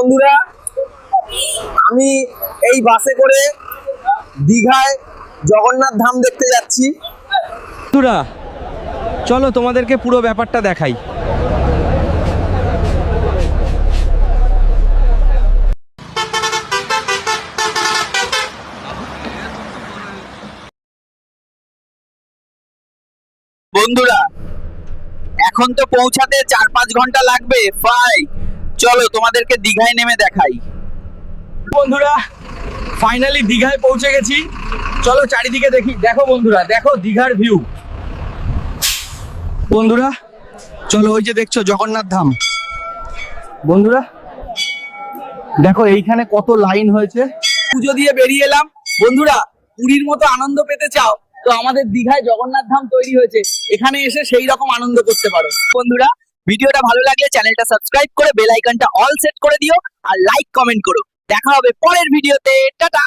বন্ধুরা আমি এই বাসে করে দীঘায় জগন্নাথ ধাম দেখতে যাচ্ছি। বন্ধুরা চলো তোমাদেরকে পুরো ব্যাপারটা দেখাই। বন্ধুরা এখন তো পৌঁছাতে চার পাঁচ ঘণ্টা লাগবে। ফাই চলো তোমাদেরকে দীঘায় নেমে দেখাই। বন্ধুরা ফাইনালি দীঘায় পৌঁছে গেছি। চলো চারিদিকে দেখি। দেখো বন্ধুরা, দেখো দীঘার ভিউ বন্ধুরা, চলো ওই যে দেখছ জগন্নাথ ধাম। বন্ধুরা, দেখো এইখানে কত লাইন হয়েছে। পুজো দিয়ে বেরিয়ে এলাম। বন্ধুরা, পুরীর মতো আনন্দ পেতে চাও, তো আমাদের দীঘায় জগন্নাথ ধাম তৈরি হয়েছে। এখানে এসে সেই রকম আনন্দ করতে পারো। বন্ধুরা ভিডিওটা ভালো লাগলে চ্যানেলটা সাবস্ক্রাইব করে বেল আইকনটা অল সেট করে দিও আর লাইক কমেন্ট করো। দেখা হবে পরের ভিডিওতে। টাটা!